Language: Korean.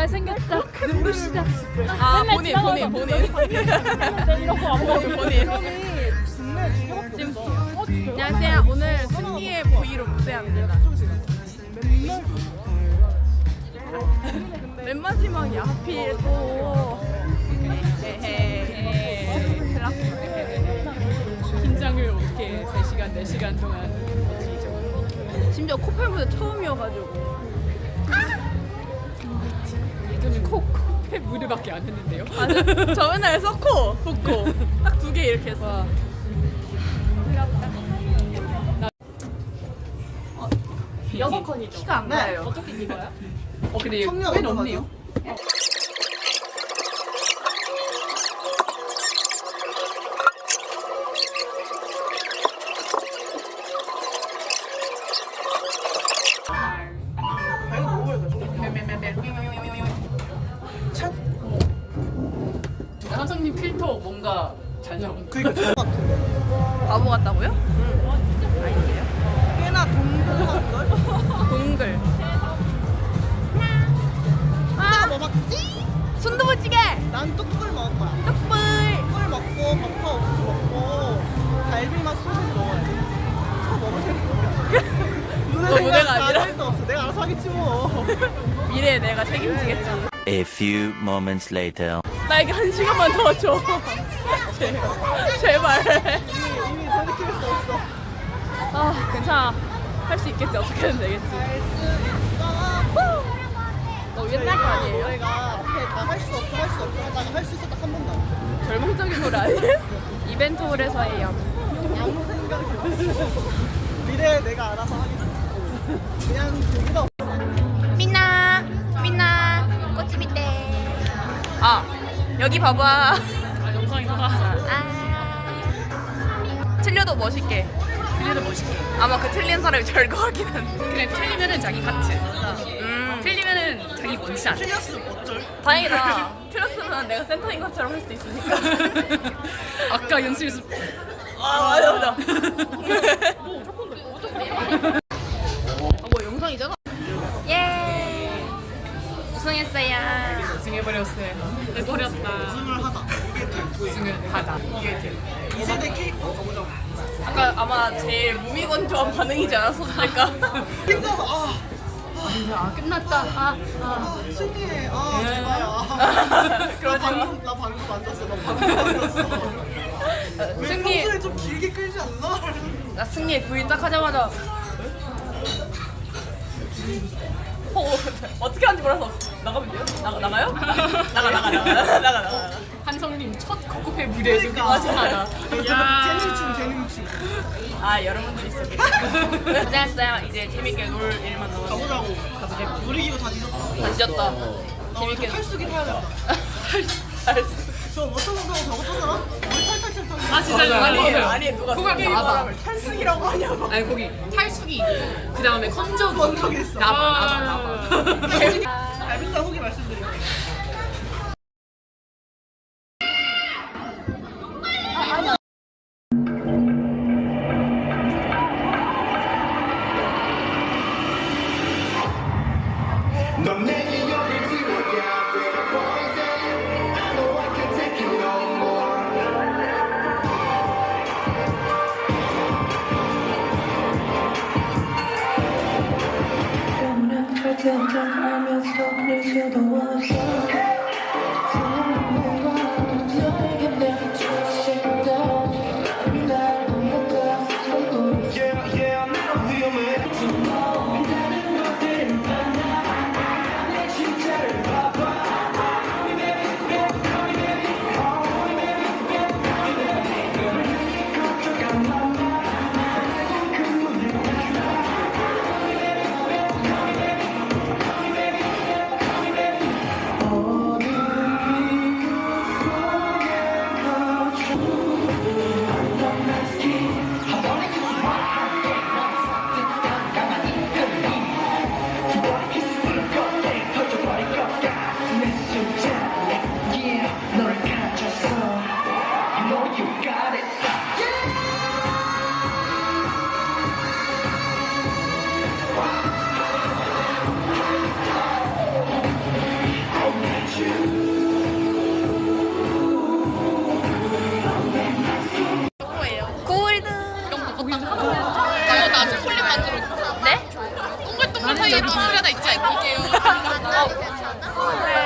잘생겼다. 눈부시다. 아 맨날 본인 본인 본인 이런 거안 먹어. 본인 지금 안녕하세요. 오늘 승리의 브이로그 무대합니다. 맨 마지막에 하필 또. 긴장을 어떻게 3시간 4시간 동안 버티죠 심지어 코펠 무대 처음이어가지고 코, 코페 무대밖에 안 했는데요 맞아. 저 맨날 서코, 복코 딱 두 개 이렇게 했어. 와 여섯 컨이죠. 키가 안 가요. 어떻게 입어요? 어 근데 청량 꽤 어떤 넓네요 발이 너무 멀다. 한성님 필터 뭔가 잘 나온 거 그니까 같은데. 바보 같다고요? 아니에요. 꽤나 동글 한 걸. 동글. 내가 뭐 먹지? 순두부찌개. 난 뚝불 먹을 거야. 떡불. 뚝불 먹고 버터 옥수수 먹고 갈비맛 소세지 먹어야 돼. 저 먹을 생각이야. 너 무대가 아니라? 도 없어. 내가 알아서 하겠지 뭐. 미래에 내가 책임지겠지. A few moments later. 나에게 한 시간만 더 줘. 제- 제발. 이미 이미 돌이킬 수 없어. 아 괜찮아. 할 수 있겠지. 어떻게든 되겠지. 너 옛날 거 아니에요? 내가 앞에 나할 수 없어 할 수 없어 하다가 할 수 있었다 한 번도 안 돼. 절망적인 노래 아니에요? 이벤트 홀에서의 양. 아무 생각이 없어. 미래에 내가 알아서 하겠지. 그냥 밑에 아 여기 봐봐. 아 영상이 나가 아. 틀려도 멋있게. 틀려도 멋있게. 아마 그 틀린 사람이 절것 같긴 한데. 그래 틀리면은 자기 같은. 음. 틀리면은 자기 원치 않아. 틀렸으면 어쩔? 다행이다. 틀렸으면 내가 센터인 것처럼 할 수 있으니까. 아까 연습에서 아 맞아 맞아 아, 우승해버렸어요 해버렸다 우승을 하다. 우승을 하다 이게 돼 이세대 케이크 가보자. 아까 아마 제일 무미건조한 반응이지 않았었을까 힘들어서 아, 아 끝났다 아, 아. 아 신기해. 아 제발야. 나 그러지 마 방금 나 방금 만졌어. 나 방금 만졌어. 왜 승리. 평소에 좀 길게 끌지 않나? 나 승리 부인 딱 하자마자 어, 어떻게 하는지 몰라서 나가면 돼요? 나가, 나가요? 나가 나가 나가 나가 나가 나가 한성님 첫 거코페 무대에서 그러니까. 끝나잖아 재능충 재능충. 아 여러분들 있어 고생했어요 이제 재밌게 놀 일만 남았어 가보자고. 가보자. 놀이기구 다 뒤졌다. 다 뒤졌다 재밌게. 재밌게 탈수기 타야 된다. 알았어 저 워터 운동하고 저거 타더라? 우리 아 진짜 맞아요. 아니 맞아요. 아니 누가 그걸 봐봐. 바람을 탈승이라고 하냐고 아니 거기 탈수기 그 다음에 건조기. 나봐 나봐 나봐 알겠다 후기 말씀드릴게요. 어, 나 초콜릿 만들어. 네? 동글동글 사이에 또 소리 하나 있지 않게요. 어.